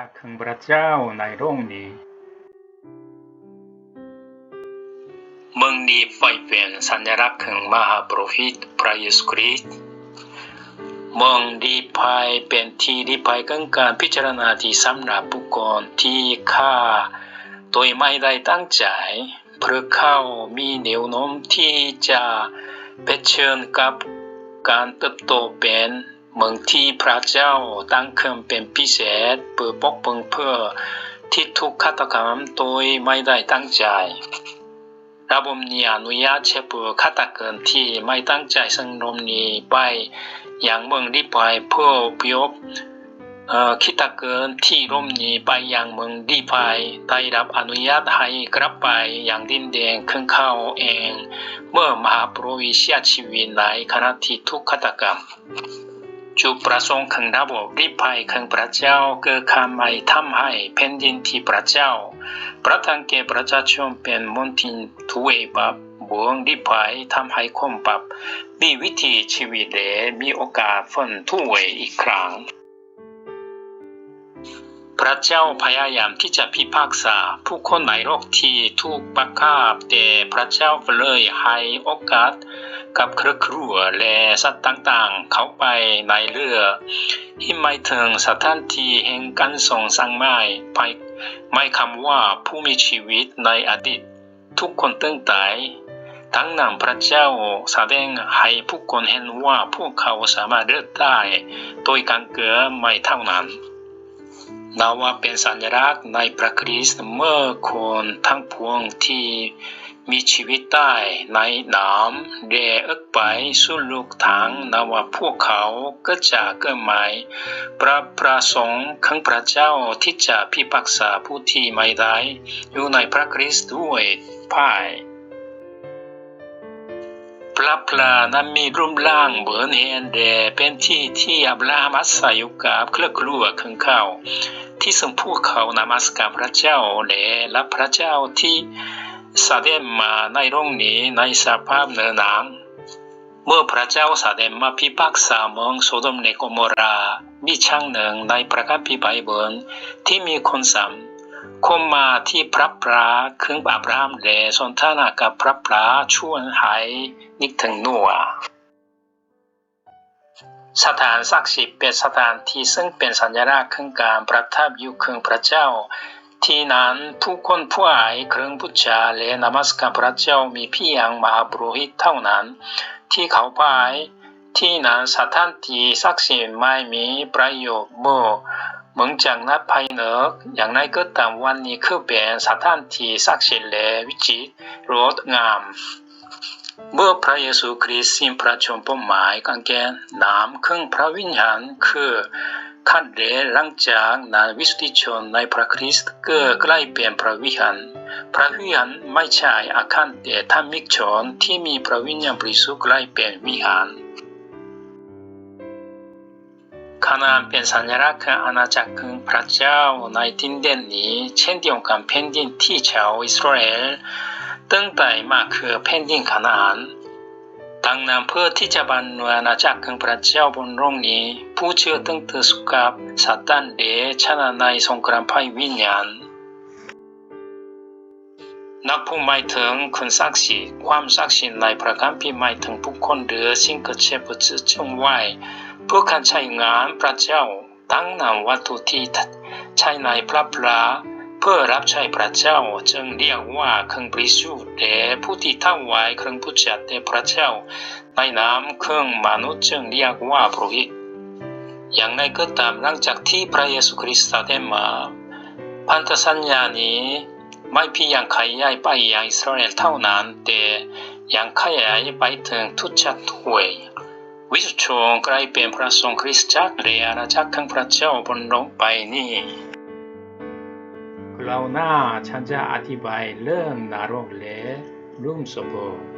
จากของพระเจ้าในโรงนี้เมืองนี้ไฟเป็นสัญลักษณ์ของมหาโปรหิตพระเยซูคริสต์เมืองดีพายเป็นที่ดีพายของการพิจารณาที่สำหรับบุคคลที่ข้าโดยไม่ได้ตั้งใจเพราะเขามีแนวโน้มที่จะเผชิญกับการเติบโตเป็น เมืองที่พระเจ้าตั้งขึ้นเป็นพิเศษเพื่อปกป้องเพื่อที่ถูกฆาตกรรมโดยไม่ได้ตั้งใจระบบนี้อนุญาตเฉพาะฆาตกรที่ไม่ตั้งใจส่งลมนี้ไปอยังเมืองรีบไปเพื่อพยพเอ่อฆาตกรที่ร่มนี้ไปยังเมืองรีบไปได้รับอนุญาตให้กลับไปอยังดินแดนของเขาเอง เมื่อมหาปรหิเสียชีวิตในขณะที่ถูกฆาตกรรม จุดประสงค์ของระบบริภัยของพระเจ้าคือคำไม่ทำให้แผ่นดินที่พระเจ้า ประทานแก่ประชาชนเป็นมณฑลทุเวบับบวงริภัยทำให้คนปรับมีวิธีชีวิตและมีโอกาสฟื้นทุเวอีกครั้ง ระเจ้าพยายามที่จะพิพากษาผู้คนในโลกที่ถูกบังคับแต่พระเจ้าเลยให้โอกาสกับครอครัวและสัตว์ต่างๆ เข้าไปในเรือที่หมายถึงสถานที่แห่งการทรงสร้างไม้ไปหมายคำว่าผู้มีชีวิตในอดีต ทุกคนตั้งแต่ทั้งนั้นพระเจ้าแสดงให้ผู้คนเห็นว่าพวกเขาสามารถเลือกได้โดยการเกิดไม่เท่านั้น นับว่าเป็นสัญลักษณ์ในพระคริสต์เมื่อคนทั้งพวงที่มีชีวิตได้ในน้ำเดเอกไปสู่ลูกทางนับว่าพวกเขาก็จะเกิดใหม่พระประสงค์ของพระเจ้าที่จะพิพากษาผู้ที่ไม่ได้อยู่ในพระคริสต์ด้วยภาย พระพลานั้นมีรูปร่างเหมือนเฮนเดเป็นที่ที่อับราฮัมอาศัยอยู่กับเครือครัวของเขา ที่ซึ่งพวกเขานมัสการพระเจ้าและรับพระเจ้าที่แสดงมาในโรงนี้ในสภาพเนื้อหนังเมื่อพระเจ้าแสดงมาพิพากษาเมืองโซโดมและโกโมรา มีช่างหนึ่งในพระคัมภีร์ไบเบิลที่มีคนสาม คนมาที่พระพระครึ่งอับราฮัมและสนทนากับพระพระชวนให้นึกถึงนัวสถานศักดิ์สิทธิ์เป็นสถานที่ซึ่งเป็นสัญลักษณ์ของการประทับอยู่ของพระเจ้า ที่นั้นผู้คนผู้อายเครื่องบูชาและนมัสการพระเจ้ามีเพียงมหาปุรหิตเท่านั้น ที่เขาไป ที่นั้นสถานที่ศักดิ์สิทธิ์ไม่มีประโยชน์เมื่อเมืองจากนัดภายนอกอย่างไรก็ตามวันนี้คือเป็นสถานที่ศักดิ์สิทธิ์และวิจิตรงดงามเมื่อพระเยซูคริสต์สิ้นพระชนม์เป้าหมายกางเกณฑ์นามเครื่องพระวิญญาณคือขั้นเดหลังจากนั้นวิสุทธิชนในพระคริสต์ก็กลายเป็นพระวิหารพระวิหารไม่ใช่อาคารแต่ธรรมิกชนที่มีพระวิญญาณบริสุทธิ์กลายเป็นวิหาร คานาอันเป็นสัญลักษณ์ของอาณาจักรของพระเจ้าในดินแดนนี้เช่นเดียวกับแผ่นดินที่ชาวอิสราเอลตั้งแต่มาคือแผ่นดินคานาอันดังนั้นเพื่อที่จะบรรลุอาณาจักรของพระเจ้าบนโลกนี้ผู้เชื่อตั้งแต่สุกับซาตานเดชนะในสงครามภัยวิญญาณนักผู้หมายถึงคนศักดิ์สิทธิ์ความศักดิ์สิทธิ์ในพระคัมภีร์หมายถึงผู้คนหรือสิ่งเกิดเชื่อผู้จงไว้ เพื่อการใช้งานพระเจ้าตั้งนำวัตถุที่ใช้ในพระพระเพื่อรับใช้พระเจ้าจึงเรียกว่าเครื่องบริสุทธิ์และผู้ที่ทำไว้เครื่องบูชาแด่พระเจ้าในนามเครื่องมนุษย์จึงเรียกว่าปุโรหิตอย่างไรก็ตามหลังจากที่พระเยซูคริสต์ได้มาพันธสัญญานี้ไม่เพียงขยายไปยังอิสราเอลเท่านั้นแต่ยังขยายไปถึงทุกชาติทั่ว วิสุทธิชงกลายเป็นพระทรงคริสตจักรและอาจักรของพระเจ้าบนโลกใบนี้คราวหน้าฉันจะอธิบายเรื่องนรกและรุ่มสบูร